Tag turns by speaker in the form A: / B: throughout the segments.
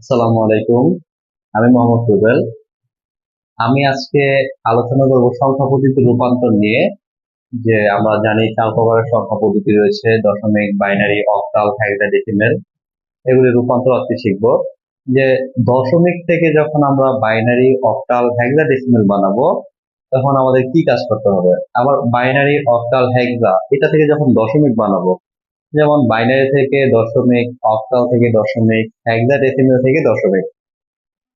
A: আসসালামু আলাইকুম। আমি মোহাম্মদ রুবেল। আমি আজকে আলোচনা করব সংখ্যা পদ্ধতির রূপান্তর নিয়ে, যে আমরা জানি চার প্রকারের সংখ্যা পদ্ধতি রয়েছে, দশমিক, বাইনারি, অক্টাল হেক্সাডেসিমেল এগুলি রূপান্তর আজকে শিখব। যে দশমিক থেকে যখন আমরা বাইনারি, অক্টাল হেক্সাডেসিমেল বানাবো, তখন আমাদের কি কাজ করতে হবে? আবার বাইনারি, অক্টাল হেক্সা এটা থেকে যখন দশমিক বানাবো যেমন বাইনারি থেকে দশমিক অক্টাল থেকে দশমিক হেক্সাডেসিমেল থেকে দশমিক।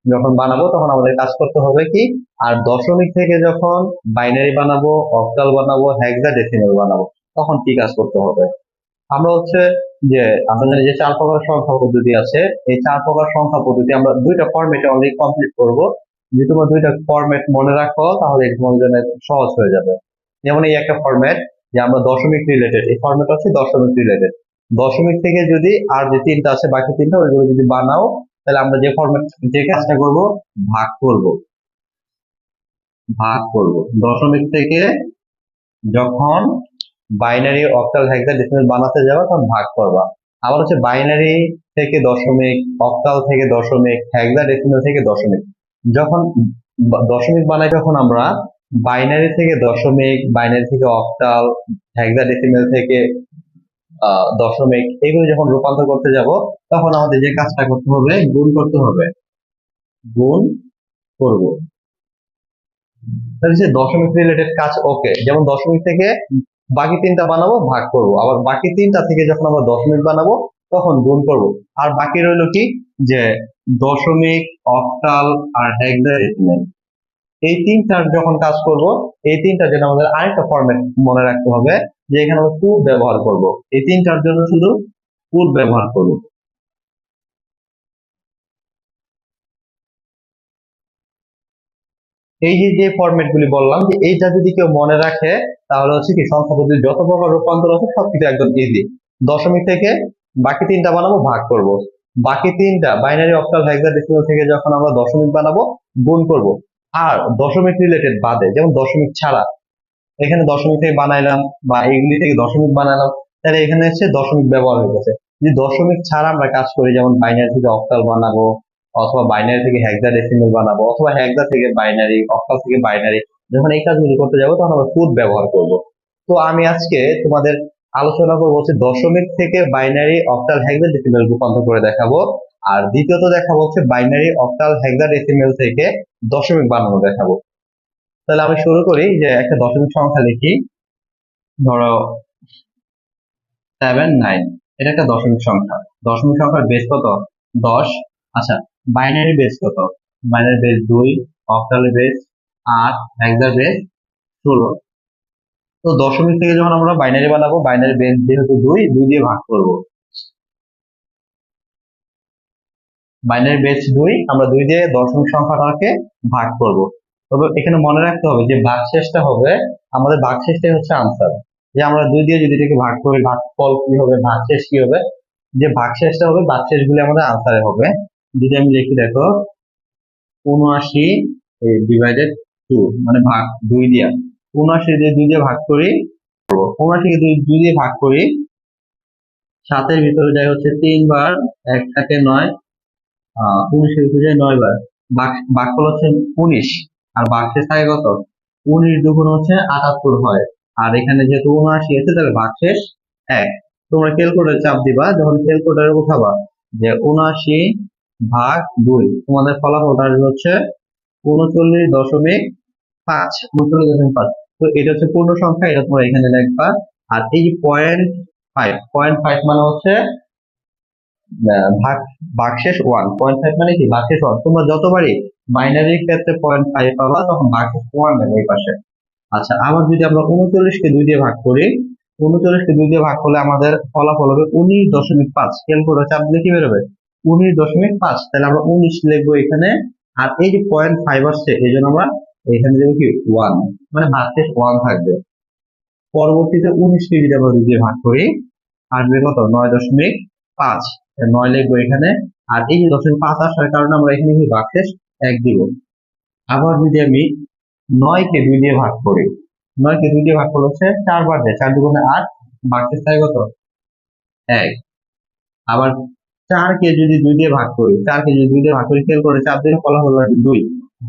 A: যখন বানাবো তখন আমাদের কাজ করতে হবে কি? আর দশমিক থেকে যখন বাইনারি বানাবো অক্টাল বানাবো হেক্সাডেসিমেল বানাবো, তখন কি কাজ করতে হবে? আমরা হচ্ছে যে জানি যে চার প্রকার সংখ্যা পদ্ধতি আছে, এই চার প্রকার সংখ্যা পদ্ধতি আমরা দুইটা ফরম্যাটে অলরেডি কমপ্লিট করব। যদি তোমরা দুইটা ফরম্যাট মনে রাখো, তাহলে এটা তোমাদের জন্য সহজ হয়ে যাবে। যেমন এই একটা ফরম্যাট যে আমরা দশমিক রিলেটেড এই ফরম্যাট হচ্ছে দশমিক রিলেটেড দশমিক থেকে যদি আর যে তিনটা আছে, বাকি তিনটা, ওইগুলো যদি বানাও, তাহলে আমরা যে ফর্মেট যে কাজটা করব, ভাগ করব। ভাগ করব। দশমিক থেকে যখন বাইনারি অক্টাল হেক্সাডেসিমাল বানাতে যাবে, তখন ভাগ করবা। আবার হচ্ছে বাইনারি থেকে দশমিক অক্টাল থেকে দশমিক হেক্সাডেসিমাল থেকে দশমিক। যখন দশমিক বানাই যখন আমরা বাইনারি থেকে দশমিক বাইনারি থেকে অক্টাল হেক্সাডেসিমাল থেকে দশমিক, এগুলো যখন রূপান্তর করতে যাব, তখন আমাদের যে কাজটা করতে হবে, গুণ করতে হবে। গুণ করব। তাহলে দশমিক রিলেটেড কাজ ওকে যেমন দশমিক থেকে বাকি তিনটা বানাবো, ভাগ করব। আবার বাকি তিনটা থেকে যখন আমরা দশমিক বানাবো, তখন গুণ করব। আর বাকি রইল কি? যে দশমিক অক্টাল আর হেক্সাডেসিমাল এই তিনটার যখন কাজ করব, এই তিনটার জন্য আমাদের আরেকটা ফরম্যাট মনে রাখতে হবে, যে এখানে আমরা কুব ব্যবহার করব। এই তিনটার জন্য শুধু কুব ব্যবহার করব। এই যে যে ফরম্যাট গুলি বললাম, যে এইটা যদি কেউ মনে রাখে, তাহলে হচ্ছে কি সংখ্যা যত প্রকার রূপান্তর আছে, সবকিছু একদম ইজি দশমিক থেকে বাকি তিনটা বানাবো, ভাগ করব। বাকি তিনটা বাইনারি অক্টাল হেক্সাডেসিমাল থেকে যখন আমরা দশমিক বানাবো, গুণ করব। আর দশমিক রিলেটেড বাদে, যেমন দশমিক ছাড়া, এখানে দশমিক থেকে বানাইলাম বা এইগুলি থেকে দশমিক বানালাম, তাহলে এখানে হচ্ছে দশমিক ব্যবহার হয়ে গেছে। যদি দশমিক ছাড়া আমরা কাজ করি, যেমন বাইনারি থেকে অক্টাল বানাবো, অথবা বাইনারি থেকে হেক্সাডেসিমাল বানাবো, অথবা হেক্সা থেকে বাইনারি অক্টাল থেকে বাইনারি যখন এই কাজগুলি করতে যাব, তখন আমরা ফুড ব্যবহার করব। তো আমি আজকে তোমাদের আলোচনা করব হচ্ছে দশমিক থেকে বাইনারি অক্টাল হেক্সাডেসিমাল রূপান্তর করে দেখাবো। আর দ্বিতীয়ত দেখাবো হচ্ছে বাইনারি অক্টাল হেক্সাডেসিমাল থেকে দশমিক বানানো দেখাবো। তাহলে আমি শুরু করি যে একটা দশমিক সংখ্যা লিখি। ধরো সেভেন নাইন এটা একটা দশমিক সংখ্যা। দশমিক সংখ্যার বেস কত? দশ। আচ্ছা বাইনারি বেস কত? বাইনারি বেস দুই অক্টালের বেস আট হেক্সার বেস ষোলো। তো দশমিক থেকে যখন আমরা বাইনারি বানাবো বাইনারি বেস যেহেতু দুই দুই দিয়ে ভাগ করব। বাইনারি বেস দুই, আমরা দুই দিয়ে দশমিক সংখ্যাটাকে ভাগ করব। তবে এখানে মনে রাখতে হবে যে ভাগশেষটা হবে, আমাদের ভাগ ভাগশেষটাই হচ্ছে আনসার যে আমরা দুই দিয়ে যদি এটাকে ভাগ করি, ভাগফল কি হবে, ভাগশেষ কি হবে? যে ভাগশেষটা হবে ভাগশেষ গুলি আমাদের আনসারে হবে। যদি আমি লিখি, দেখো উনআশি ডিভাইডেড টু মানে ভাগ দুই দিয়া। উনআশি দিয়ে দুই দিয়ে ভাগ করি উনআশিকে দুই দুই দিয়ে ভাগ করি, সাতের ভিতরে যায় হচ্ছে তিনবার, এক থাকে নয় ভিতরে যায় নয় বার ভাগফল হচ্ছে উনিশ। আর ভাগশেষ থাকে কত? উনিশ দুগুণ হচ্ছে আটাত্তর হয়। আর এখানে যেহেতু উনআশি আছে তাহলে ভাগশেষ এক। তোমরা ক্যালকুলেটর চাপ দিবা, যখন ক্যালকুলেটরে উঠাবা যে উনআশি ভাগ দুই, তোমাদের ফলাফলটা আসবে হচ্ছে উনচল্লিশ দশমিক পাঁচ, উনচল্লিশ দশমিক পাঁচ। তো এটা হচ্ছে পূর্ণ সংখ্যা এটা তোমরা এখানে লিখবা আর এই পয়েন্ট ফাইভ পয়েন্ট ফাইভ মানে হচ্ছে ভাগ, ভাগশেষ ওয়ান পয়েন্ট ফাইভ মানে কি? ভাগশেষ ওয়ান তোমরা যতবারই বাইনারির ক্ষেত্রে পয়েন্ট ফাইভ পাবা, তখন ভাগশেষ ওয়ান নেবে এই পাশে। আচ্ছা আবার যদি আমরা উনচল্লিশকে দুই দিয়ে ভাগ করি উনচল্লিশকে দুই দিয়ে ভাগ করলে আমাদের ফলাফল হবে উনিশ দশমিক পাঁচ। ক্যালকুলেটর চাপ দিলে কি বেরোবে? উনিশ দশমিক পাঁচ। তাহলে আমরা উনিশ লিখব এখানে। আর এই যে পয়েন্ট ফাইভ আসছে, এই জন্য আমরা এখানে দেবো কি? ওয়ান মানে ভাগশেষ ওয়ান থাকবে। পরবর্তীতে উনিশকে যদি আমরা দুই দিয়ে ভাগ করি, আসবে কত? নয় দশমিক পাঁচ। নয় লিখব এখানে। আর এই যে দশমিক পাঁচ আসার কারণে আমরা এখানে কি ভাগশেষ এক দিব। আবার যদি আমি নয়কে দুই দিয়ে ভাগ করি, নয়কে দুই দিয়ে ভাগ করলে হচ্ছে চারবার যায়, চার দুগুণে আট, ভাগশেষ থাকে কত? এক। আবার চারকে যদি দুই দিয়ে ভাগ করি, চারকে যদি দুই দিয়ে ভাগ করি, খেয়াল করে চার দিয়ে ফলাফল দুই,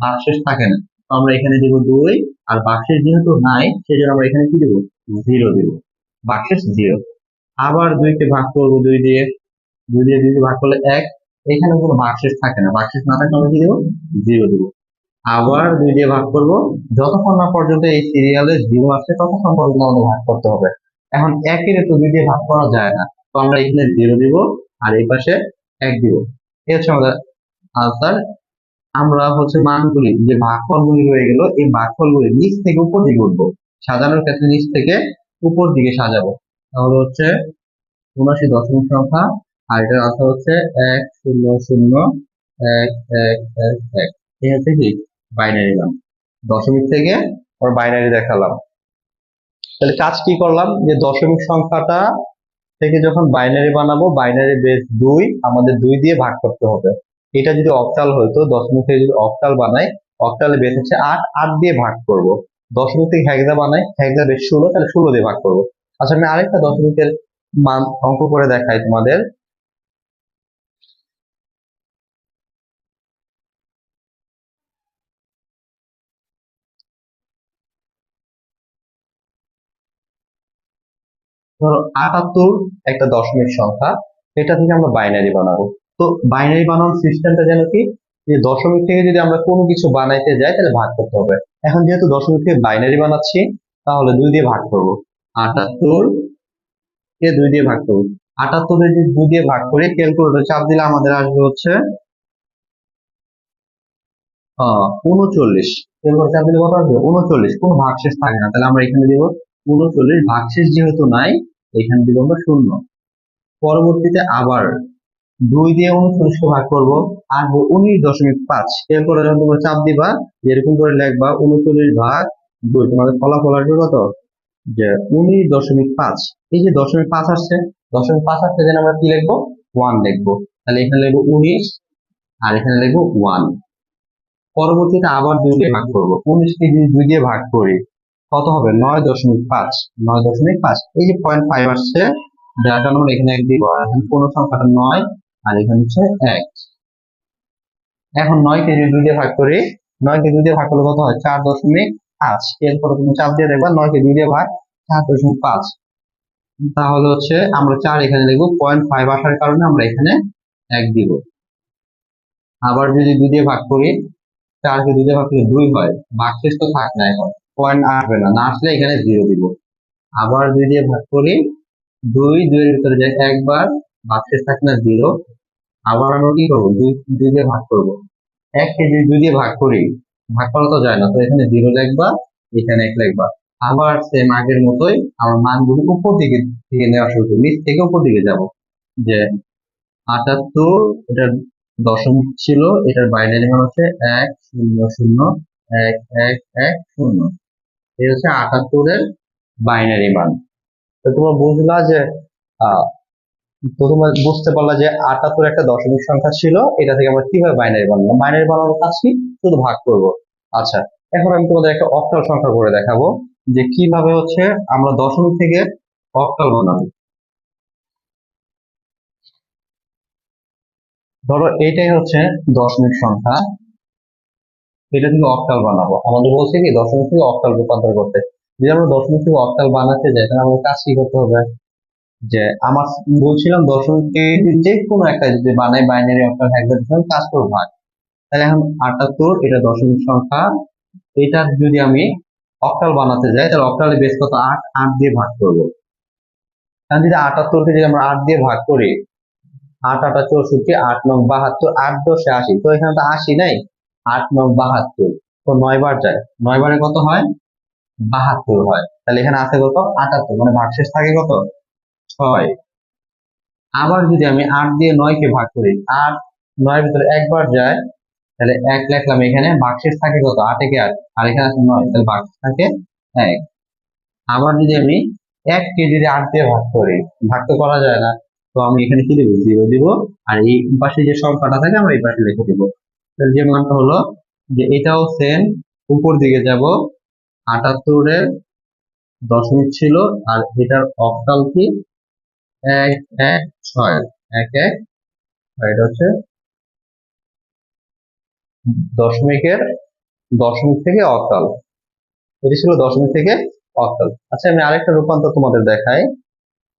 A: ভাগশেষ থাকে না। তো আমরা এখানে দিব দুই, আর বাক্সের যেহেতু নাই, সেজন্য আমরা এখানে কি দিব? জিরো দিব। বাক্সের জিরো। আবার দুইকে ভাগ করব দুই দিয়ে দুই দিয়ে দুই ভাগ করলে এক এখানে কোনো ভাগশেষ থাকে না। ভাগশেষ না থাকলে আমরা কি দেবো? জিরো দিব। আবার দুই দিয়ে ভাগ করব, যতক্ষণ না পর্যন্ত এই সিরিয়ালে জিরো আসে, ততক্ষণ পর্যন্ত আমাদের ভাগ করতে হবে। এখন একের তো দুই দিয়ে ভাগ করা যায় না। তো আমরা এখানে জিরো দিব আর এই পাশে এক দিব। এই হচ্ছে আমাদের আনসার আমরা হচ্ছে মানগুলি, যে ভাগফলগুলি রয়ে গেল, এই ভাগফলগুলি নিচ থেকে উপর দিকে উঠবো। সাজানোর ক্ষেত্রে নিচ থেকে উপর দিকে সাজাবো। তাহলে হচ্ছে উনআশি দশমিক সংখ্যা আর এটার আনসার হচ্ছে এক শূন্য শূন্য এক এক এক এক। এই হচ্ছে কি? বাইনারি মান। দশমিক থেকে ওর বাইনারি দেখালাম। তাহলে কাজ কি করলাম? যে দশমিক সংখ্যাটা থেকে যখন বাইনারি বানাবো বাইনারি বেস দুই আমাদের দুই দিয়ে ভাগ করতে হবে। এটা যদি অক্টাল হইতো দশমিক থেকে যদি অক্টাল বানাই অক্টালে বেস হচ্ছে আট আট দিয়ে ভাগ করব। দশমিক থেকে হেক্সা বানাই হেক্সা বেস ষোলো, তাহলে ষোলো দিয়ে ভাগ করব। আচ্ছা আমি আরেকটা দশমিকের মান অঙ্ক করে দেখাই তোমাদের। ধরো আটাত্তর একটা দশমিক সংখ্যা, এটা থেকে আমরা বাইনারি বানাবো। তো বাইনারি বানানোর সিস্টেমটা যেন কি? যে দশমিক থেকে যদি আমরা কোনো কিছু বানাইতে যাই, তাহলে ভাগ করতে হবে। এখন যেহেতু দশমিক থেকে বাইনারি বানাচ্ছি, তাহলে দুই দিয়ে ভাগ করব। আটাত্তর কে দুই দিয়ে ভাগ করব? আটাত্তর যদি দুই দিয়ে ভাগ করি ক্যালকুলেটর চাপ দিলে আমাদের আসবে হচ্ছে উনচল্লিশ। ক্যালকুলেটর চাপ দিলে কত আসবে? উনচল্লিশ। কোনো ভাগশেষ থাকে না। তাহলে আমরা এখানে দিব উনচল্লিশ ভাগশেষ যেহেতু নাই, এখান দিব আমরা শূন্য। পরবর্তীতে আবার দুই দিয়ে উনচল্লিশকে ভাগ করব আসবে উনিশ দশমিক পাঁচ। এরপরে যখন তোমরা চাপ দিবা, এরকম করে লিখবা উনচল্লিশ ভাগ দুই। তোমাদের ফলাফল আসবে কত? যে উনিশ দশমিক পাঁচ। এই যে দশমিক পাঁচ আসছে, দশমিক পাঁচ আসছে যেন আমরা কি লিখব? ওয়ান লিখব। তাহলে এখানে লিখব উনিশ, আর এখানে লিখব ওয়ান। পরবর্তীতে আবার দুই দিয়ে ভাগ করব। উনিশকে যদি দুই দিয়ে ভাগ করি কত হবে? নয় দশমিক পাঁচ। নয় দশমিক পাঁচ। এই যে পয়েন্ট ফাইভ আসছে কারণে আমরা এখানে এক দিব। এখানে কোন সংখ্যাটা নয়, আর এখানে হচ্ছে এক। এখন নয়কে যদি দুই দিয়ে ভাগ করি। নয়কে দুই দিয়ে ভাগ করলে কত হয়? চার দশমিক পাঁচ। এরপরে তুমি চাপ দিয়ে দেখবা নয়কে দুই দিয়ে ভাগ চার দশমিক পাঁচ। তাহলে হচ্ছে আমরা চার এখানে লিখব। পয়েন্ট ফাইভ আসার কারণে আমরা এখানে এক দিব। আবার যদি দুই দিয়ে ভাগ করি চারকে দুই দিয়ে ভাগ করলে দুই হয়। ভাগশেষ তো থাক না এখন। পয়েন্ট আসবে না। না আসলে এখানে জিরো দিব। আবার দুই দিয়ে ভাগ করি, দুই, দুইয়ের ভিতরে যায় একবার ভাগশেষ থাকে না জিরো আবার আমরা কি করব? দুই দুই দিয়ে ভাগ করব। এক কেজি দুই দিয়ে ভাগ করি, ভাগ করা তো যায় না, তো এখানে জিরো লিখবা, এখানে এক লিখবা। আবার সেম আগের মতোই আমার মানগুলি উপর দিকে থেকে নেওয়া শুরু করি। নিচ থেকে উপর দিকে যাব। যে আটাত্তর এটার দশম ছিল, এটার বাইনারি মান হচ্ছে এক, শূন্য শূন্য, এক এক এক, শূন্য। এই হচ্ছে আটাত্তরের বাইনারি মান। তো তোমরা বুঝলা যে তোমরা বুঝতে পারলা যে আটাত্তর একটা দশমিক সংখ্যা ছিল, এটা থেকে আমরা কীভাবে বাইনারি বানালাম? বাইনারি বানানোর কাজ শুধু ভাগ করব। আচ্ছা এখন আমি তোমাদের একটা অক্টাল সংখ্যা করে দেখাবো, যে কীভাবে হচ্ছে আমরা দশমিক থেকে অক্টাল বানাবো। ধরো এটাই হচ্ছে দশমিক সংখ্যা। এটা থেকে অক্টাল বানাবো। আমাদের বলছে কি, দশমিক থেকে অক্টাল রূপান্তর করতে। যদি আমরা দশমিক থেকে অক্টাল বানাতে যাই, তাহলে আমাদের কাজ কি করতে হবে? যে আমার বলছিলাম দশমিককে যে কোনো একটা যদি বানাই বাইনারি অক্টাল হেক্সাডেসিমাল কাজ করব ভাগ। তাহলে এখন আটাত্তর, এটা দশমিক সংখ্যা। এটা যদি আমি অক্টাল বানাতে যাই, তাহলে অক্টালে বেশ কত? আট আট দিয়ে ভাগ করব। কারণ যদি আটাত্তরকে যদি আমরা আট দিয়ে ভাগ করি, আট আটা চৌষট্টি আট নং বাহাত্তর, আট দশে আশি। তো এখানে তো আশি নাই। আট নং বাহাত্তর। তো নয় বার যায়। নয় বারে কত হয়? বাহাত্তর হয়। তাহলে এখানে আছে কত? আটাত্তর। মানে ভাগশেষ থাকে কত? ছয়। আবার যদি আমি আট দিয়ে নয়কে ভাগ করি, আট নয়ের ভিতরে একবার যায়, তাহলে এক লিখলাম এখানে, ভাগশেষ থাকে কত? আট একে আট? আর এখানে আছে নয়, তাহলে ভাগশেষ থাকে এক। আবার যদি আমি এককে যদি আট দিয়ে ভাগ করি, ভাগ তো করা যায় না। তো আমি এখানে কি দেবো? জিরো দিব। আর এই পাশে যে সংখ্যাটা থাকে, আমরা এই পাশে লিখে দিব। যে মানটা হলো যে এটাও সেম উপর দিকে যাব, আটাত্তরের দশমিক ছিল, আর এটার অক্টাল কি? এক এক, ছয়, এক এক এটা হচ্ছে দশমিকের দশমিক থেকে অক্টাল। এটি ছিল দশমিক থেকে অক্টাল। আচ্ছা আমি আরেকটা রূপান্তর তোমাদের দেখাই,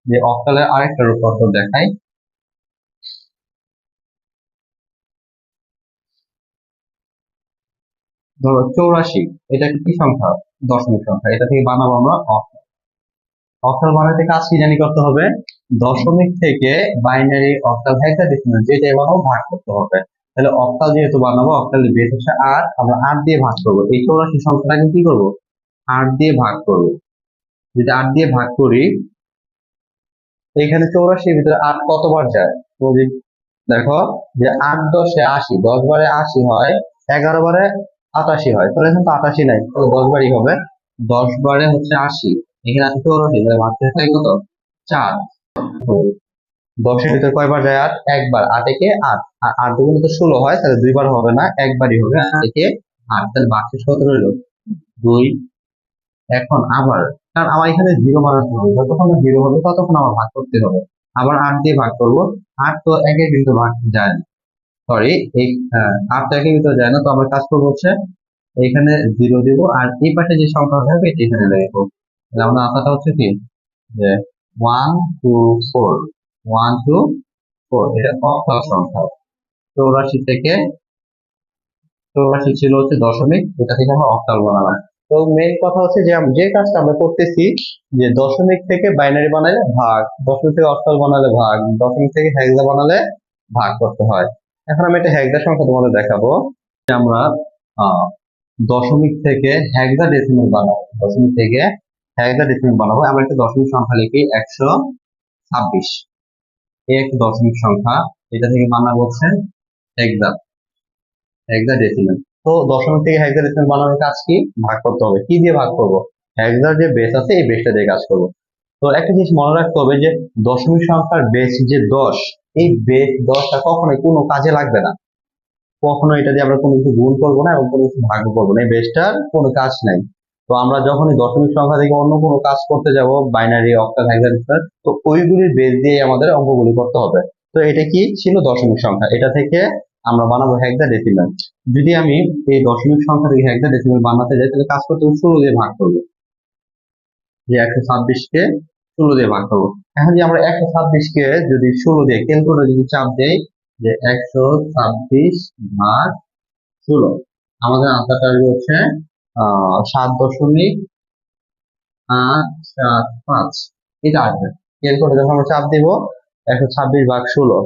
A: যে অক্টালের আরেকটা রূপান্তর দেখাই। ধরো চৌরাশি, এটা কি সংখ্যা? দশমিক সংখ্যা, এটা থেকে বানাবো আমরা অক্টাল অক্টাল বানাতে কাজ কি জানি করতে হবে? দশমিক থেকে বাইনারি অক্টাল হেক্সাডেসিমাল যেটাই বানাবো, ভাগ করতে হবে। তাহলে অক্টাল যেহেতু বানাবো অক্টালের বেস হচ্ছে আট আমরা আট দিয়ে ভাগ করব। এই চৌরাশি সংখ্যাটাকে কি করব? আট দিয়ে ভাগ করব। যদি আট দিয়ে ভাগ করি, এখানে চৌরাশির ভিতরে আট কতবার যায়? দেখো যে আট দশে আশি, দশ বারে আশি হয়, এগারো বারে আটাশি হয়, তাহলে কিন্তু আটাশি নাই তাহলে দশ বারই হবে। দশ বারে হচ্ছে আশি, এখানে আছে চৌরাশি, তাহলে হয় কত? চার। দশের ভিতরে কয়বার যায় আট? একবার, আট একে আট। আর আট দুগুণ তো ষোলো হয়, তাহলে দুইবার হবে না, একবারই হবে আট একে আট, তাহলে বাক্সের সতেরো রইল দুই। এখন আবার, কারণ আমার এখানে জিরো বানাতে হবে, যতক্ষণ জিরো হবে, ততক্ষণ আমার ভাগ করতে হবে। আবার আট দিয়ে ভাগ করব, আট তো একে কিন্তু ভাগ যায় না। সরি এই তো একে কিন্তু যায় না, তো আমরা কাজ করব হচ্ছে এখানে জিরো দিব, আর এই পাশে যে সংখ্যা থাকবে এটি এখানে লিখব তাহলে আমাদের আশাটা হচ্ছে কি? যে one two four one two four এটা অক্টাল সংখ্যা। চৌরাশি থেকে, চৌরাশি ছিল হচ্ছে দশমিক, এটা থেকে আমরা অক্টাল বানালাম তো মেইন কথা হচ্ছে যে যে কাজটা আমরা করতেছি, যে দশমিক থেকে বাইনারি বানালে ভাগ, দশমিক থেকে অক্টাল বানালে ভাগ, দশমিক থেকে হেক্সা বানালে ভাগ করতে হয়। এখন আমি একটা হেক্সা সংখ্যা তোমাদের দেখাবো। যে আমরা দশমিক থেকে হেক্সা ডেসিমেল বানাবো। দশমিক থেকে হেক্সা ডেসিমেল বানাবো। আমরা একটা দশমিক সংখ্যা লিখি একশো ছাব্বিশ। একটি দশমিক সংখ্যা। এটা থেকে বানাবো হচ্ছে হেক্সা হেক্সা ডেসিমেল তো দশমিক থেকে হেক্সা ডেসিমেল বানানোর কাজ কি? ভাগ করতে হবে। কি দিয়ে ভাগ করব? হেক্সার যে বেস আছে, এই বেসটা দিয়ে কাজ করব। তো একটা জিনিস মনে রাখতে হবে যে দশমিক সংখ্যার বেস যে দশ এই বেস দশটা কখনোই কোনো কাজে লাগবে না। কখনো এটা দিয়ে আমরা কোনো কিছু গুণ করব না এবং কোনো কিছু ভাগ করব না। এই বেসটার কোনো কাজ নাই। তো আমরা যখনই দশমিক সংখ্যা থেকে অন্য কোনো কাজ করতে যাব বাইনারি অক্টাল তো ওইগুলির বেস দিয়ে আমাদের অঙ্কগুলি করতে হবে। তো এটা কি ছিল দশমিক সংখ্যা? এটা থেকে আমরা বানাবো হেক্সা ডেসিমাল যদি আমি এই দশমিক সংখ্যা থেকে হেক্সা ডেসিমাল বানাতে যাই, তাহলে কাজ করতে ষোলো দিয়ে ভাগ করব। যে একশো ছাব্বিশকে ষোলো দিয়ে ভাগ করব। এখন যে আমরা একশো ছাব্বিশকে যদি ষোলো দিয়ে ক্যালকুলেটর যদি চাপ দেই, যে একশো ছাব্বিশ ভাগ ষোলো, আমাদের আনসারটা হচ্ছে সাত দশমিক আট সাত পাঁচ। এটা আসবে। ক্যালকুলেটর যখন আমরা চাপ দিব, একশো ছাব্বিশ ভাগ ষোলো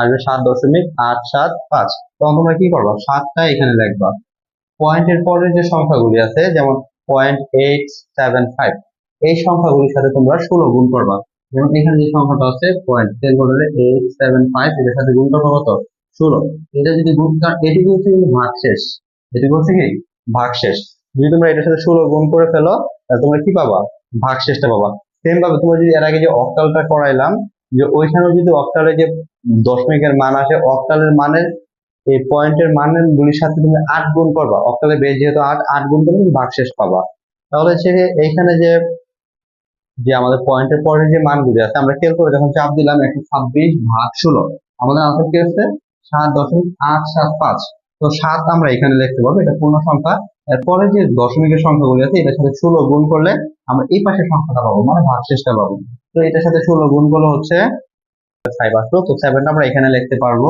A: আসবে সাত দশমিক আট সাত পাঁচ। তখন তোমরা কি করবা? সাতটা এখানে লিখবা। পয়েন্টের পরের যে সংখ্যাগুলি আছে, যেমন পয়েন্ট এইট সেভেন ফাইভ এই সংখ্যাগুলির সাথে তোমরা ষোলো গুণ করবা। যেমন এখানে যে সংখ্যাটা আছে পয়েন্ট ক্যালকুলেটরে এইট সেভেন ফাইভ এটার সাথে গুণ করব কত? ষোলো। এটা যদি গুণ কার- এটি হচ্ছে কিন্তু ভাগ শেষ এটি হচ্ছে কি? ভাগ শেষ যদি তোমরা এটার সাথে ষোলো গুণ করে ফেলো, তাহলে তোমরা কি পাবা? ভাগ শেষটা পাবা। সেম ভাবে তোমরা যদি এর আগে যে অক্টালটা করাইলাম, যে ওইখানেও যদি অক্টালে যে দশমিকের মান আসে অক্টালের মানের, এই পয়েন্টের মানের গুলির সাথে তুমি আট গুণ করবা। অক্টালের বেশ যেহেতু আট আট গুণ করলে তুমি ভাগশেষ পাবা। তাহলে যে এইখানে যে যে আমাদের পয়েন্টের পরে যে মানগুলি আছে, আমরা খেয়াল করে যখন চাপ দিলাম, একশো ছাব্বিশ ভাগ ষোলো। আমাদের আনসার কি হচ্ছে সাত দশমিক আট সাত পাঁচ। তো সাত আমরা এখানে লিখতে পারব, এটা পূর্ণ সংখ্যা। এরপরে যে দশমিকের সংখ্যাগুলি আছে, এটার সাথে ষোলো গুণ করলে আমরা এই পাশে সংখ্যাটা পাবো মানে ভাগশেষটা পাবো। তো এটার সাথে ষোলো গুণ করলে হচ্ছে ফাইভ আসলো। তো সেভেনটা আমরা এখানে লিখতে পারব।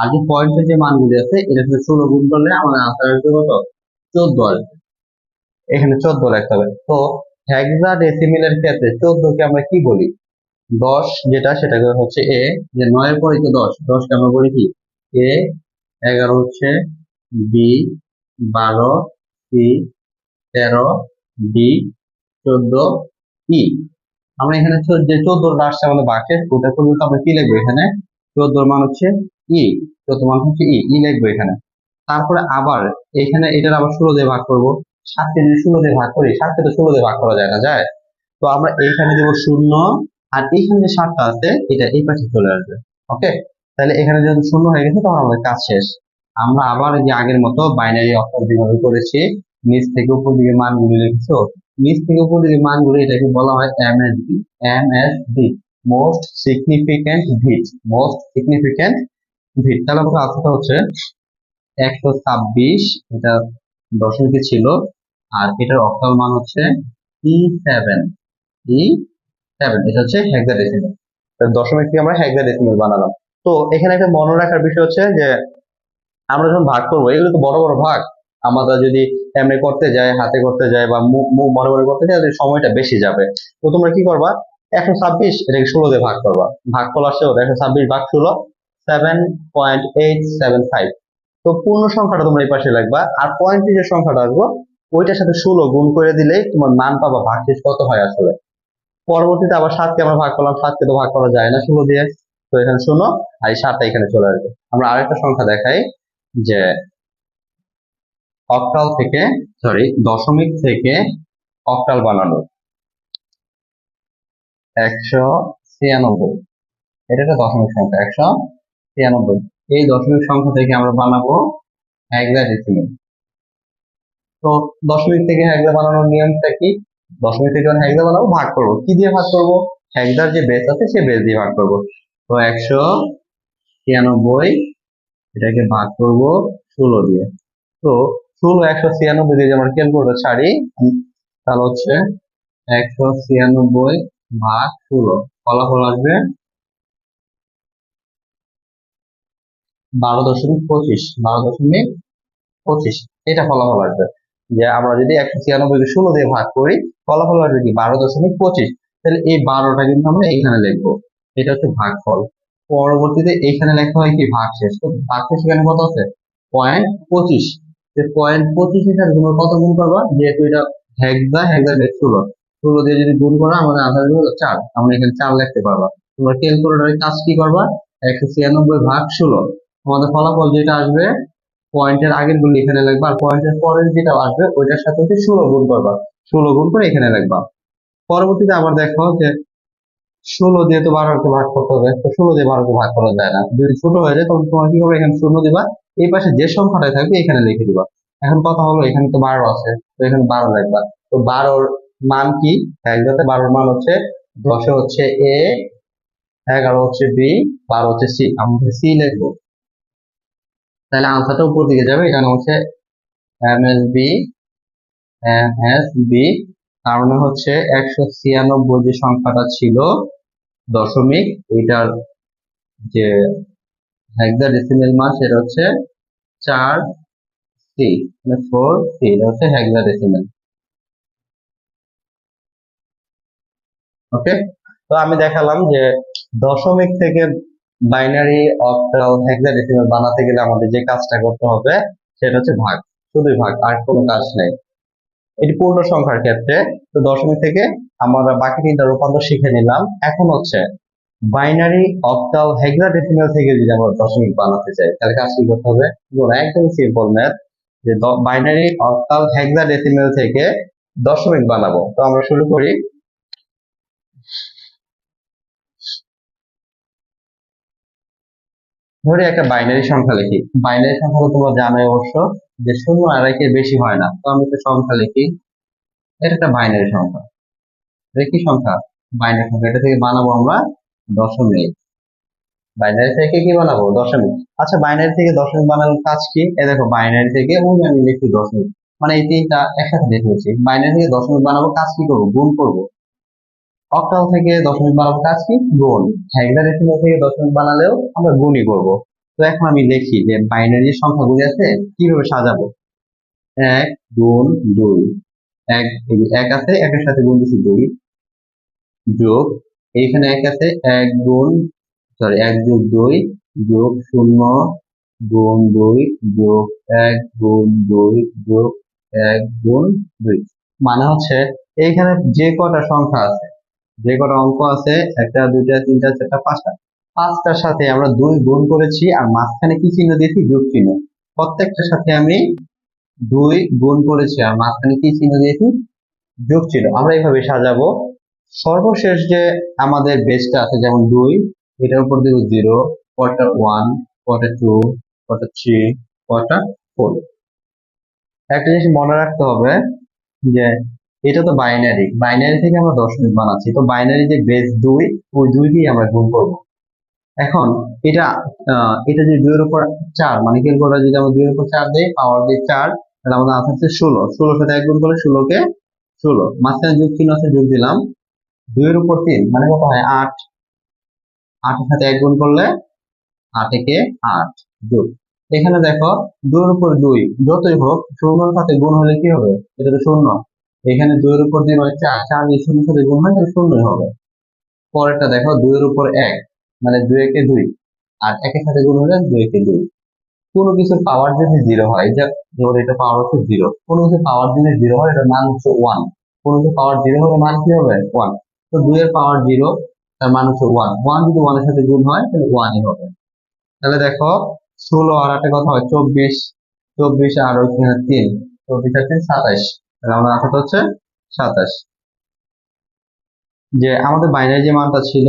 A: আর যে পয়েন্টের যে মানগুলি আছে, এটার সাথে ষোলো গুণ করলে আমাদের আনসার আসবে কত? চোদ্দ এখানে চোদ্দ লিখতে হবে। তো হেক্সা ডেসিমিলের ক্ষেত্রে চোদ্দকে আমরা কি বলি? দশ, যেটা সেটাকে হচ্ছে এ যে নয়ের পরে তো দশ, দশকে আমরা বলি কি? এ এগারো হচ্ছে বি বারো সি তেরো ডি চোদ্দ ই আমরা এখানে যে চোদ্দটা আসছে আমাদের বাক্যে ওটা করব তো আমরা কি লিখব এখানে? চোদ্দোর মান হচ্ছে ই চোদ্দ মান হচ্ছে ই ই লিখব এখানে। তারপরে আবার এখানে এটার আবার ষোলো দিয়ে ভাগ করব। সাতকে যদি ষোলো দিয়ে ভাগ করি, সাতকে তো ষোলো দিয়ে ভাগ করা যায় না, যায়? তো আমরা এইখানে দেবো শূন্য, আর এইখানে যে সাতটা আছে, এটা এই পাশে চলে আসবে, ওকে? তাহলে এখানে যদি শূন্য হয়ে গেছে, তখন আমাদের কাজ শেষ। আমরা আবার যে আগের মতো বাইনারি অক্ষর যেভাবে করেছি, নিচ থেকে উপর দিকে মানগুলি লিখেছো নিচ থেকে উপর দিকে মানগুলি, এটাকে বলা হয় M S B M S B most significant bit most significant bit তাহলে আমাদের আনসারটা হচ্ছে একশো ছাব্বিশ, এটা দশমিকে ছিল। আর এটার অক্টাল মান হচ্ছে ই সেভেন ই সেভেন এটা হচ্ছে হেক্সাডেসিমাল দশমিক থেকে আমরা হেক্সাডেসিমাল বানালাম। তো এখানে একটা মনে রাখার বিষয় হচ্ছে যে, আমরা যখন ভাগ করব, এগুলো তো বড় বড় ভাগ। আমরা যদি এমনি করতে যাই, হাতে করতে যাই বা মনে মনে করতে তাহলে সময়টা বেশি যাবে। তো তোমরা কি করবা? একশো ছাব্বিশ, এটাকে ষোলো দিয়ে ভাগ করবা। ভাগ করা আসছে একশো ছাব্বিশ ভাগ ষোলো seven point eight seven five তো পূর্ণ সংখ্যাটা তোমরা এই পাশে লিখবা আর পয়েন্টের যে সংখ্যাটা আসব, ওইটার সাথে ষোলো গুণ করে দিলেই তোমার মান পাবা ভাগশেষ কত হয় আসলে। পরবর্তীতে আবার সাতকে আমরা ভাগ করলাম, সাতকে তো ভাগ করা যায় না ষোলো দিয়ে। তো এখানে শূন্য, আর এই সাতটা এখানে চলে আসবে। আমরা আরেকটা সংখ্যা দেখাই, যে অক্টাল থেকে সরি দশমিক থেকে অক্টাল বানানো। একশো ছিয়ানব্বই। এটা একটা দশমিক সংখ্যা, একশো ছিয়ানব্বই। এই দশমিক সংখ্যা থেকে আমরা বানাবো হেক্সাডেসিমেল তো দশমিক থেকে হেক্সা বানানোর নিয়মটা কি? দশমিক থেকে যখন হেক্সা বানাবো, ভাগ করব। কি দিয়ে ভাগ করব? হেক্সার যে বেস আছে, সে বেস দিয়ে ভাগ করব। তো একশো ছিয়ানব্বই, এটাকে ভাগ করব ষোলো দিয়ে। তো ষোলো, একশো ছিয়ানব্বই দিয়ে আমরা ক্যালকুলেটর ছাড়ি তাহলে হচ্ছে একশো ছিয়ানব্বই ভাগ ষোলো। ফলাফল আসবে বারো দশমিক পঁচিশ, বারো দশমিক পঁচিশ। এটা ফলাফল আসবে। যে আমরা যদি একশো ছিয়ানব্বইকে ষোলো দিয়ে ভাগ করি, ফলাফল আসবে কি? বারো দশমিক পঁচিশ। তাহলে এই বারোটা কিন্তু আমরা এইখানে লিখব। এটা হচ্ছে ভাগফল। পরবর্তীতে এইখানে লেখা হয় কি? ভাগশেষ তো ভাগশেষ এখানে কত আছে? পয়েন্ট পঁচিশ। যে পয়েন্ট পঁচিশ এখানে তোমরা কত গুণ করবা? যেহেতু এটা হেক্সা হেক্সা ষোলো। ষোলো দিয়ে যদি গুণ করা, আমাদের আধার হলো চার। আমরা এখানে চার লিখতে পারবা। তোমরা ক্যালকুলেটরের কাজ কি করবা? একশো ছিয়ানব্বই ভাগ ষোলো। আমাদের ফলাফল যেটা আসবে পয়েন্টের আগের গুণ এখানে লিখবা আর পয়েন্টের পরের যেটা আসবে, ওইটার সাথে হচ্ছে ষোলো গুণ করবা। ষোলো গুণ করে এখানে লিখবা পরবর্তীতে আবার দেখো যে ষোলো দিয়ে তো বারোকে ভাগ করতে হবে, তো ষোলো দিয়ে বারোকে ভাগ করা যায় না। যদি ছোট হয়ে যায়, তখন তোমার কি করবে এখানে শূন্য দিবা। এই পাশে যে সংখ্যাটা থাকবে, এখানে লিখে দিবা। এখন কথা হলো, এখানে তো বারো আছে, তো এখানে বারো লিখবা তো বারোর মান কি? একসাথে বারোর মান হচ্ছে দশে হচ্ছে এ, এগারো হচ্ছে বি, বারো হচ্ছে সি। আমরা সি লিখব। তাহলে আনসারটা উপর দিকে যাবে। এখানে হচ্ছে M S B, M S B, তার মানে হচ্ছে একশো ছিয়ানব্বই যে সংখ্যাটা ছিল দশমিক, এটার যে হেক্সাডেসিমেল মান সেটা হচ্ছে চার সি মানে ফোর সি, এটা হচ্ছে হেক্সাডেসিমেল ওকে তো আমি দেখালাম যে দশমিক থেকে বাইনারি অক্টাল হেক্সাডেসিমেল বানাতে গেলে আমাদের যে কাজটা করতে হবে, সেটা হচ্ছে ভাগ। শুধুই ভাগ, আর কোনো কাজ নেই। এটি পূর্ণ সংখ্যার ক্ষেত্রে। তো দশমিক থেকে আমরা বাকি তিনটা রূপান্তর শিখে নিলাম। এখন হচ্ছে বাইনারি অক্টাল হেক্সাডেসিমাল থেকে যদি আমরা দশমিক বানাতে চাই, তাহলে কাজ কি করতে হবে? একদম সিম্পল ম্যাথ যে বাইনারি অক্টাল হেক্সাডেসিমাল থেকে দশমিক বানাবো। তো আমরা শুরু করি। ধরি একটা বাইনারি সংখ্যা লিখি। বাইনারি সংখ্যা তোমরা জানোই অবশ্য যে শূন্য আর একের বেশি হয় না। তো আমি একটা সংখ্যা লিখি। এটা একটা বাইনারি সংখ্যা। এটা কি সংখ্যা? বাইনারি সংখ্যা। এটা থেকে বানাবো আমরা দশমিক। বাইনারি থেকে কি বানাবো? দশমিক। আচ্ছা বাইনারি থেকে দশমিক বানানোর কাজ কি? এই দেখো বাইনারি থেকে আমি লিখি দশমিক। মানে এই তিনটা একসাথে দেখেছি বাইনারি থেকে দশমিক বানাবো, কাজ কি করব? গুণ করব। অক্টাল থেকে দশমিক বানাবো কাজ কি? গুণ। হেক্সাডেসিমাল থেকে দশমিক বানালেও আমরা গুণই করব। তো এখন আমি দেখি যে বাইনারি সংখ্যাগুলি আছে, কীভাবে সাজাবো? এক, গুণ, দুই। এক এক আছে, একের সাথে গুণ দিচ্ছি দুই। যোগ, এইখানে এক আছে, এক গুণ সরি এক যোগ দুই, যোগ শূন্য, গুণ দুই, যোগ এক, গুণ দুই, যোগ এক, গুণ দুই। মানে হচ্ছে, এইখানে যে কটা সংখ্যা আছে যে কটা অঙ্ক আছে, একটা, দুইটা, তিনটা, চারটা, পাঁচটা, পাঁচটার সাথে আমরা দুই গুণ করেছি আর মাঝখানে কি চিহ্ন দিয়েছি? যোগ চিহ্ন। প্রত্যেকটার সাথে আমি দুই গুণ করেছি আর মাঝখানে কি চিহ্ন দিয়েছি? যোগ চিহ্ন। আমরা এইভাবে সাজাবো। সর্বশেষ যে আমাদের বেসটা আছে, যেমন দুই, এটার উপর দিব জিরো, পরটা ওয়ান, পরটা টু, পরটা থ্রি, পরটা ফোর। একটা জিনিস মনে রাখতে হবে যে এটা তো বাইনারি বাইনারি থেকে আমরা দশমিক বানাচ্ছি। তো বাইনারি যে বেস দুই, ওই দুই দিয়ে আমরা গুণ করব। এখন এটা এটা যদি দুইয়ের উপর চার মানে কি করে যদি আমরা দুইয়ের উপর চার দিই পাওয়ার দিই চার, তাহলে আমাদের আনসার হচ্ছে ষোলো। ষোলোর সাথে এক গুণ করলে ষোলোকে ষোলো। মাঝখানে যোগ চিহ্ন আছে, যোগ দিলাম। দুইয়ের উপর তিন মানে কত হয়? আট। আটের সাথে এক গুণ করলে আট একে আট। যোগ। এখানে দেখো, দুইয়ের উপর দুই, যতই হোক, শূন্যর সাথে গুণ হলে কি হবে? এটা তো শূন্য। এখানে দুইয়ের উপর দুই মানে চার চার যদি শূন্যর সাথে গুণ হয়, তাহলে শূন্যই হবে। পরেরটা দেখো, দুইয়ের উপর এক মানে দুই একে দুই, আর একের সাথে গুণ হলে দুই একে দুই। কোনো কিছুর পাওয়ার যদি জিরো হয় যে ধর এটা পাওয়ার হচ্ছে জিরো কোনো কিছু পাওয়ার যদি জিরো হয়, এটার মান হচ্ছে ওয়ান কোনো কিছু পাওয়ার জিরো হলে মান কি হবে? ওয়ান তো দুইয়ের পাওয়ার জিরো তার মান হচ্ছে ওয়ান ওয়ান যদি ওয়ানের সাথে গুণ হয়, তাহলে ওয়ানই হবে। তাহলে দেখো, ষোলো আর আটে কথা হয়, চব্বিশ। চব্বিশ আর ওইখানে তিন, চব্বিশ আর তিন তাহলে আমার আঠাটা হচ্ছে সাতাশ। যে আমাদের বাইনারি যে মানটা ছিল,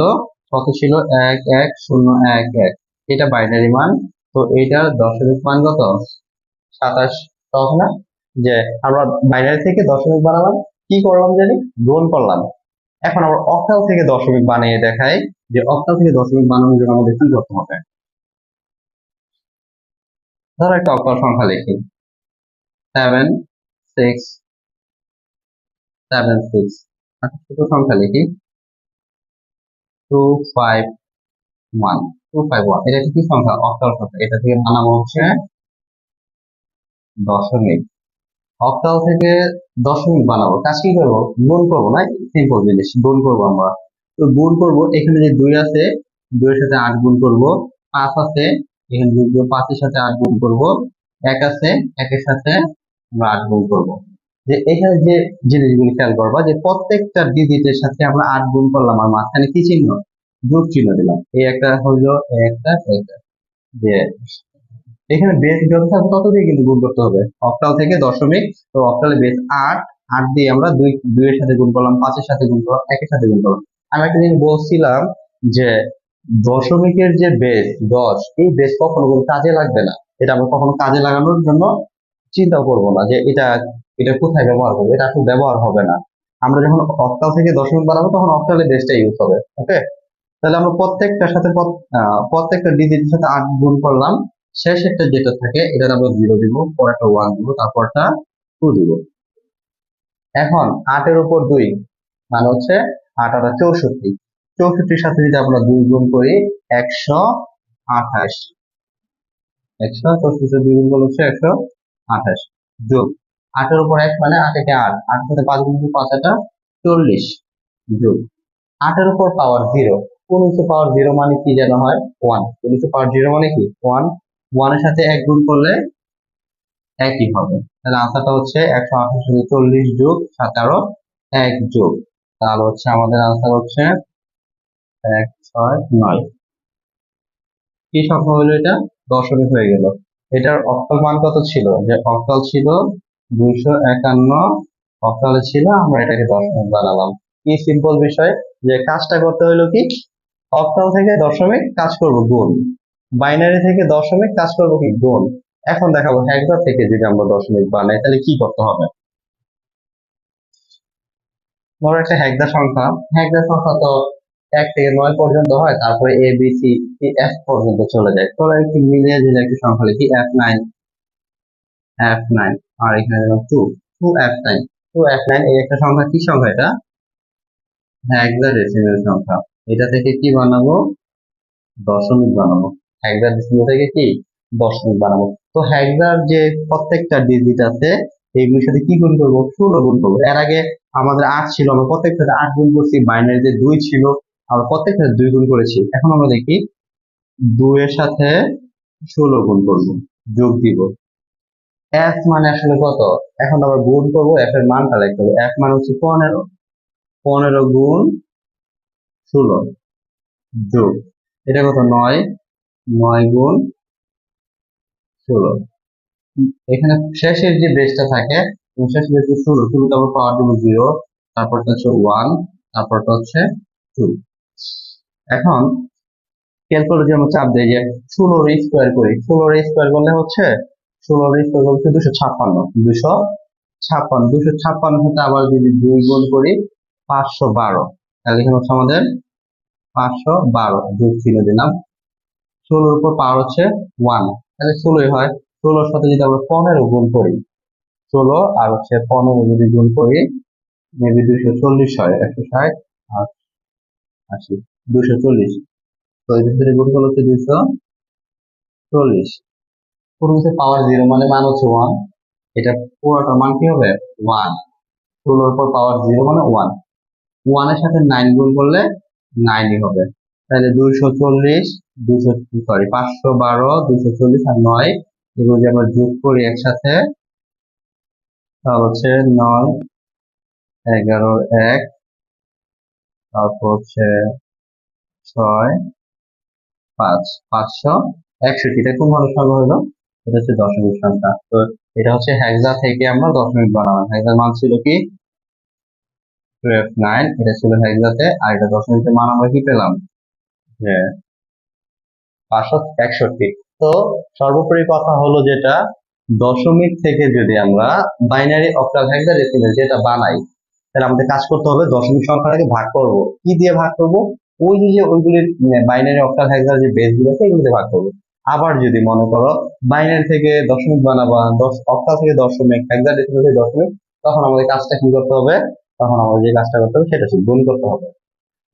A: কত ছিল? এক এক, শূন্য, এক এক। এটা বাইনারি মান, তো এইটার দশমিক মান কত? সাতাশ। তখন না? যে আমরা বাইনারি থেকে দশমিক বানালাম, কি করলাম জানি? গুণ করলাম। এখন আমরা অক্টাল থেকে দশমিক বানিয়ে দেখাই, যে অক্টাল থেকে দশমিক বানানোর জন্য আমাদের কি করতে হবে? ধরো একটা অক্টাল সংখ্যা লিখি। সেভেন সিক্স সেভেন সিক্স ছোট সংখ্যা লিখি। Two five one two five one এটা কি সংখ্যা? অক্টাল সংখ্যা। এটা থেকে বানাবো হচ্ছে দশমিক। অক্টাল থেকে দশমিক বানাবো। কাজ কি করব? গুণ করব না সিম্পল জিনিস। গুণ করব আমরা। তো গুণ করব, এখানে যে দুই আছে, দুইয়ের সাথে আট গুণ করব। পাঁচ আছে, এখানে পাঁচের সাথে আট গুণ করব। এক আছে, একের সাথে আমরা আট গুণ করব। যে এখানে যে জিনিসগুলি খেয়াল করবা যে প্রত্যেকটা ডিজিটের সাথে আমরা আট গুণ করলাম আর মাঝখানে কি চিহ্ন? যোগ চিহ্ন দিলাম। এই একটা হইল একটা একটা। যে এখানে বেস যত তত দিয়ে কিন্তু গুণ করতে হবে। অক্টাল থেকে দশমিক, তো অক্টালে বেস আট আট দিয়ে আমরা দুই, দুইয়ের সাথে গুণ করলাম, পাঁচের সাথে গুণ করলাম, একের সাথে গুণ করলাম। আমি একটা জিনিস বলছিলাম যে দশমিকের যে বেস দশ, এই বেস কখনো কোনো কাজে লাগবে না। এটা আমরা কখনো কাজে লাগানোর জন্য চিন্তা করব না যে এটা এটা কোথায় ব্যবহার করব? এটা আসলে ব্যবহার হবে না। আমরা যখন অক্টাল থেকে দশমিক বানাবো তখন অক্টালে বেসটা ইউজ হবে ওকে তাহলে আমরা প্রত্যেকটার সাথে প্রত্যেকটা ডিজিটের সাথে আট গুণ করলাম। শেষ একটা যেটা থাকে এটা আমরা জিরো দিব, পরেরটা ওয়ান দিব, তারপরটা টু দিব। এখন আটের উপর দুই মানে হচ্ছে আট আটা চৌষট্টি। চৌষট্টির সাথে যদি আমরা দুই গুণ করি, একশো আঠাশ। একশো চৌষট্টি দুই গুণ করলে হচ্ছে একশো আঠাশ। যোগ। আটের উপর এক মানে আট একে আট। আটের সাথে পাঁচ গুণ পাঁচ আটা চল্লিশ যোগ। আটের উপর পাওয়ার জিরো কিছু পাওয়ার জিরো মানে কি যেন হয়? ওয়ান কিছু পাওয়ার জিরো মানে কি? ওয়ান ওয়ানের সাথে এক গুণ করলে একই হবে। তাহলে আনসারটা হচ্ছে একশো আঠাশ চল্লিশ যোগ সাত আরও এক যোগ। তাহলে হচ্ছে আমাদের আনসার হচ্ছে এক, ছয়, নয়। কি সংখ্যা হলো এটা? দশমিক হয়ে গেল। এটার অক্টাল মান কত ছিল? যে অক্টাল ছিল দুইশো একান্ন অক্টালে ছিল আমরা এটাকে দশমিক বানালাম। কি সিম্পল বিষয় যে কাজটা করতে হলো কি? অক্টাল থেকে দশমিক কাজ করব গুণ। বাইনারি থেকে দশমিক কাজ করব কি? গুণ। এখন দেখাবো হেক্সা থেকে যদি আমরা দশমিক বানাই তাহলে কি করতে হবে? ধরো একটা হেক্সা সংখ্যা। হেক্সা সংখ্যা তো এক থেকে নয় পর্যন্ত হয় তারপরে এ বি সি এফ পর্যন্ত চলে যায়। তোরা একটু মিলিয়ে একটা সংখ্যা লিখি এফ নাইন এফ নাইন আর এখানে two two F nine two F nine এই একটা সংখ্যা, কি সংখ্যা এটা? হেক্সাডেসিমাল সংখ্যা। এটা থেকে কি বানাবো? দশমিক বানাবো। হেক্সাডেসিমাল থেকে কি? দশমিক বানাবো। তো হেক্সার যে প্রত্যেকটা ডিজিট আছে এইগুলোর সাথে কি গুণ করব? ষোলো গুণ করব। এর আগে আমাদের আট ছিল, আমরা প্রত্যেকটাতে আট গুণ করছি বাইনারিতে দুই ছিল, আমরা প্রত্যেকটাতে দুই গুণ করেছি। এখন আমরা দেখি, দুইয়ের সাথে ষোলো গুণ করব, যোগ দিব। এফ মানে আসলে কত? এখন আবার গুণ করব এফ এর মানটা লিখতে হবে। এফ মানে হচ্ছে পনেরো। পনেরো গুণ ষোলো। যোগ। এটা কত? নয়। নয় গুণ ষোলো। এখানে শেষের যে বেসটা থাকে শেষ বেসে ষোলো। ষোলো তারপর পাওয়ার দিব জিরো তারপরটা হচ্ছে ওয়ান তারপরটা হচ্ছে টু এখন ক্যালকুলেটর যে চাপ দেই যে ষোলোর স্কোয়ার করি। ষোলোর স্কোয়ার করলে হচ্ছে ষোলোর স্কোয়ার করলে দুশো ছাপ্পান্ন দুশো ছাপ্পান্ন দুশো ছাপ্পান্ন সাথে আবার যদি দুই গুণ করি পাঁচশো বারো। তাহলে এখানে হচ্ছে আমাদের পাঁচশো বারো, যোগ চিহ্ন দিলাম। ষোলোর উপর পাওয়ার হচ্ছে ওয়ান তাহলে ষোলোই হয়। ষোলোর সাথে যদি আমরা পনেরো গুণ করি, ষোলো আর হচ্ছে পনেরো যদি গুণ করি মেবি দুশো চল্লিশ হয়, একশো ষাট আর আশি দুশো চল্লিশ। তো এই দুশো গুণ করলে হচ্ছে দুশো চল্লিশ। পুরো হচ্ছে পাওয়ার জিরো মানে মান হচ্ছে ওয়ান এটা পুরোটার মান কি হবে? ওয়ান ষোলোর পর পাওয়ার জিরো মানে ওয়ান ওয়ানের সাথে নাইন গুণ করলে নাইনই হবে। তাহলে দুইশো চল্লিশ দুশো সরি পাঁচশো বারো দুশো চল্লিশ আর নয় এগুলো যদি আমরা যোগ করি একসাথে, তাহলে হচ্ছে নয়, এগারো, এক, তারপর হচ্ছে ছয়, পাঁচ, পাঁচশো একষট্টি। এটা কোন ধরনের সংখ্যা হলো? এটা হচ্ছে দশমিক সংখ্যা। তো এটা হচ্ছে হেক্সা থেকে আমরা দশমিক বানালাম। হেক্সার মান ছিল কি? টুয়েলভ নাইন এটা ছিল হেক্সাতে আর এটা দশমিকের মান আমরা কি পেলাম? যে পাঁচশো একষট্টি। তো সর্বোপরি কথা হলো যেটা, দশমিক থেকে যদি আমরা বাইনারি অক্টাল হেক্সাডেসিমাল যেটা বানাই, তাহলে আমাদের কাজ করতে হবে দশমিক সংখ্যাটাকে ভাগ করব। কি দিয়ে ভাগ করব? ওই যে ওইগুলির বাইনারি অক্টাল হেক্সার যে বেসগুলো আছে এগুলো দিয়ে ভাগ করব। আবার যদি মনে করো বাইনারি থেকে দশমিক বানাবা, দশ অক্টাল থেকে দশমিক হেক্সাডেসিমাল থেকে দশমিক, তখন আমাদের কাজটা কি করতে হবে? তখন আমাদের যে কাজটা করতে হবে সেটা গুণ করতে হবে।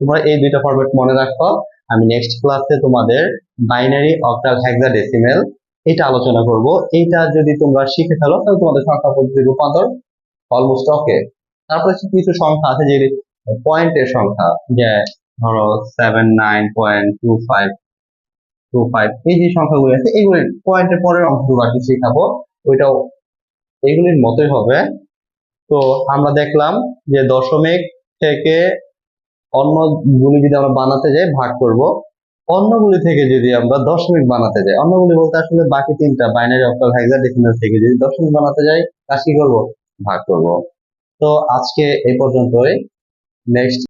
A: তোমরা এই দুইটা ফরম্যাট মনে রাখো। আমি নেক্সট ক্লাসে তোমাদের বাইনারি অক্টাল হেক্সাডেসিমাল এটা আলোচনা করব। এইটা যদি তোমরা শিখে ফেলো, তাহলে তোমাদের সংখ্যা পদ্ধতি রূপান্তর অলমোস্ট ওকে তারপরে কিছু সংখ্যা আছে যে পয়েন্টের সংখ্যা, যে ধরো seven nine point two five two five এই যে সংখ্যাগুলো আছে, এইগুলির পয়েন্টের পরের অংশগুলো আর কি শেখাবো। ওইটাও এইগুলির মতোই হবে। তো আমরা দেখলাম যে দশমিক থেকে অন্যগুলি যদি আমরা বানাতে যাই, ভাগ করব। অন্যগুলি থেকে যদি আমরা দশমিক বানাতে যাই অন্যগুলি বলতে আসলে বাকি তিনটা বাইনারি অক্টাল হেক্সাডেসিমাল থেকে যদি দশমিক বানাতে যাই তা কি করব? ভাগ করব। তো আজকে এই পর্যন্তই। নেক্সট